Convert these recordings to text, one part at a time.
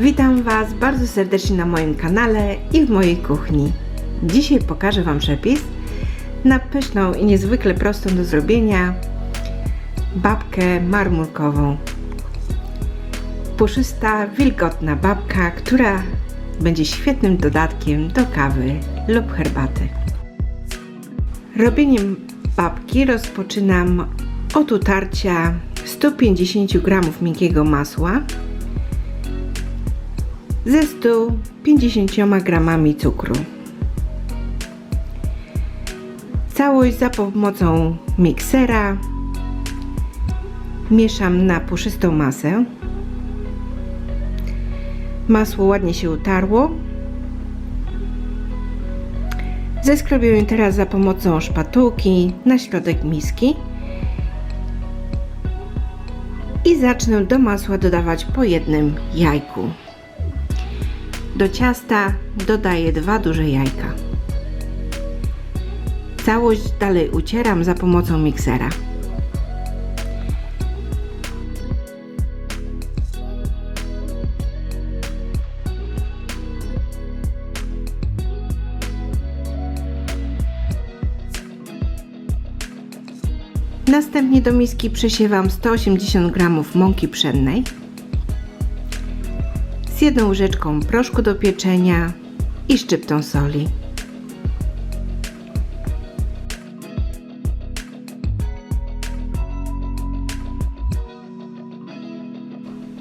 Witam Was bardzo serdecznie na moim kanale i w mojej kuchni. Dzisiaj pokażę Wam przepis na pyszną i niezwykle prostą do zrobienia babkę marmurkową. Puszysta, wilgotna babka, która będzie świetnym dodatkiem do kawy lub herbaty. Robieniem babki rozpoczynam od utarcia 150 g miękkiego masła ze 150 gramami cukru. Całość za pomocą miksera mieszam na puszystą masę. Masło ładnie się utarło. Zeskrobię teraz za pomocą szpatułki na środek miski i zacznę do masła dodawać po jednym jajku. Do ciasta dodaję dwa duże jajka. Całość dalej ucieram za pomocą miksera. Następnie do miski przesiewam 180 g mąki pszennej z jedną łyżeczką proszku do pieczenia i szczyptą soli.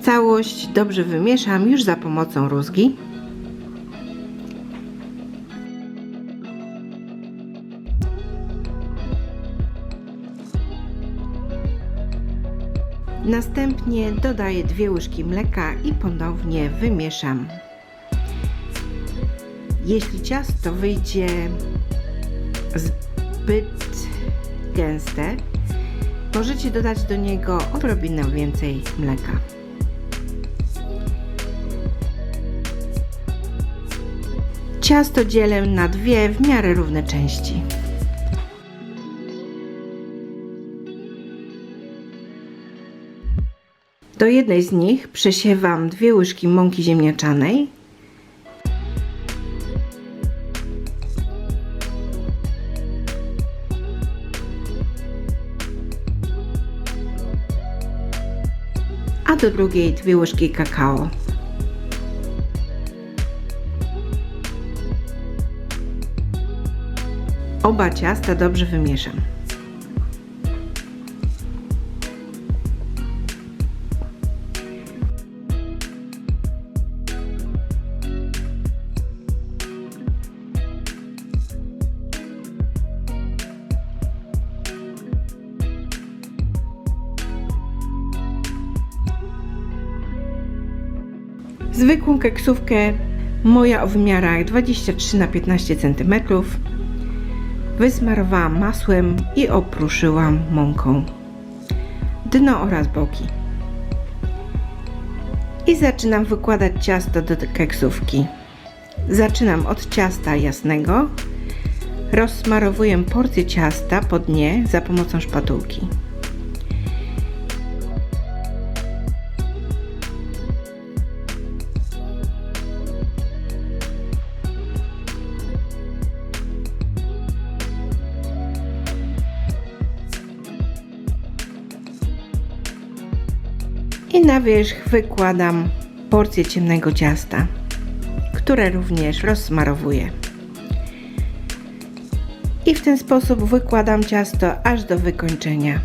Całość dobrze wymieszam już za pomocą rózgi. Następnie dodaję dwie łyżki mleka i ponownie wymieszam. Jeśli ciasto wyjdzie zbyt gęste, możecie dodać do niego odrobinę więcej mleka. Ciasto dzielę na dwie w miarę równe części. Do jednej z nich przesiewam dwie łyżki mąki ziemniaczanej. A do drugiej dwie łyżki kakao. Oba ciasta dobrze wymieszam. Zwykłą keksówkę moja o wymiarach 23 na 15 cm wysmarowałam masłem i opruszyłam mąką dno oraz boki. I zaczynam wykładać ciasto do keksówki. Zaczynam od ciasta jasnego. Rozsmarowuję porcję ciasta po dnie za pomocą szpatułki. Na wierzch wykładam porcję ciemnego ciasta, które również rozsmarowuję. I w ten sposób wykładam ciasto aż do wykończenia.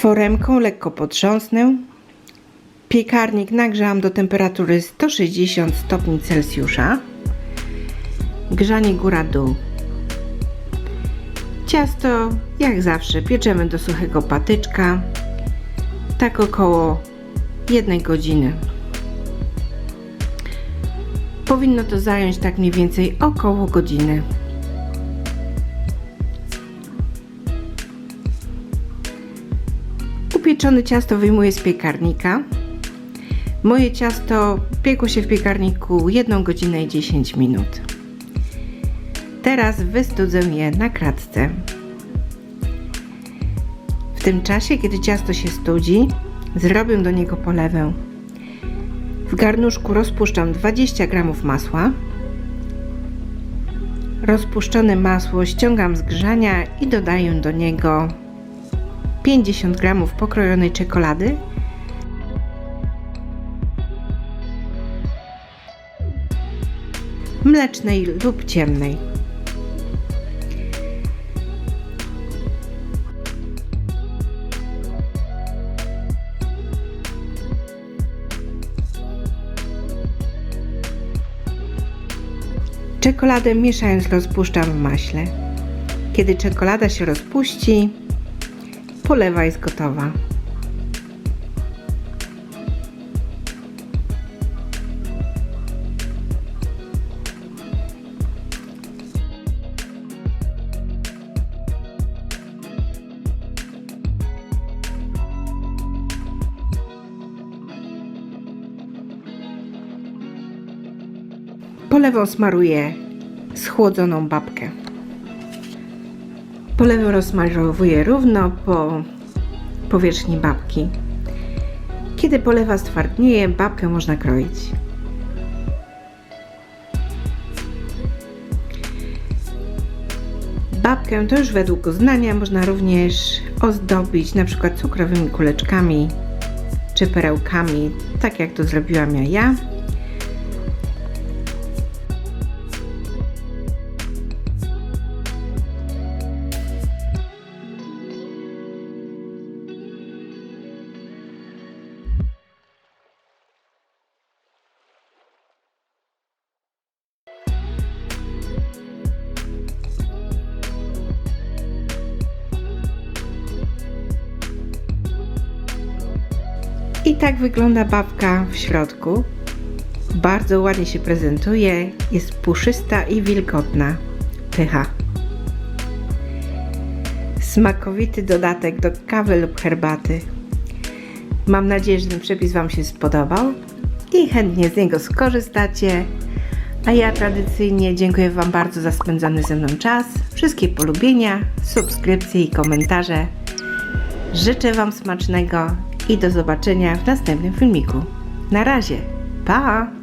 Foremką lekko potrząsnę Piekarnik nagrzałam do temperatury 160 stopni Celsjusza. Grzanie góra-dół. Ciasto, jak zawsze, pieczemy do suchego patyczka. Tak około jednej godziny. Powinno to zająć tak mniej więcej około godziny. Upieczone ciasto wyjmuję z piekarnika. Moje ciasto piekło się w piekarniku 1 godzinę i 10 minut. Teraz wystudzę je na kratce. W tym czasie, kiedy ciasto się studzi, zrobię do niego polewę. W garnuszku rozpuszczam 20 g masła. Rozpuszczone masło ściągam z grzania i dodaję do niego 50 g pokrojonej czekolady, mlecznej lub ciemnej. Czekoladę mieszając rozpuszczam w maśle. Kiedy czekolada się rozpuści, polewa jest gotowa. Polewą smaruję schłodzoną babkę. Polewę rozsmarowuję równo po powierzchni babki. Kiedy polewa stwardnieje, babkę można kroić. Babkę to już według uznania można również ozdobić przykład cukrowymi kuleczkami czy perełkami, tak jak to zrobiłam ja. ja. Tak wygląda babka w środku. Bardzo ładnie się prezentuje, jest puszysta i wilgotna. Pycha. Smakowity dodatek do kawy lub herbaty. Mam nadzieję, że ten przepis Wam się spodobał i chętnie z niego skorzystacie. A ja tradycyjnie dziękuję Wam bardzo za spędzony ze mną czas, wszystkie polubienia, subskrypcje i komentarze. Życzę Wam smacznego i do zobaczenia w następnym filmiku. Na razie, pa!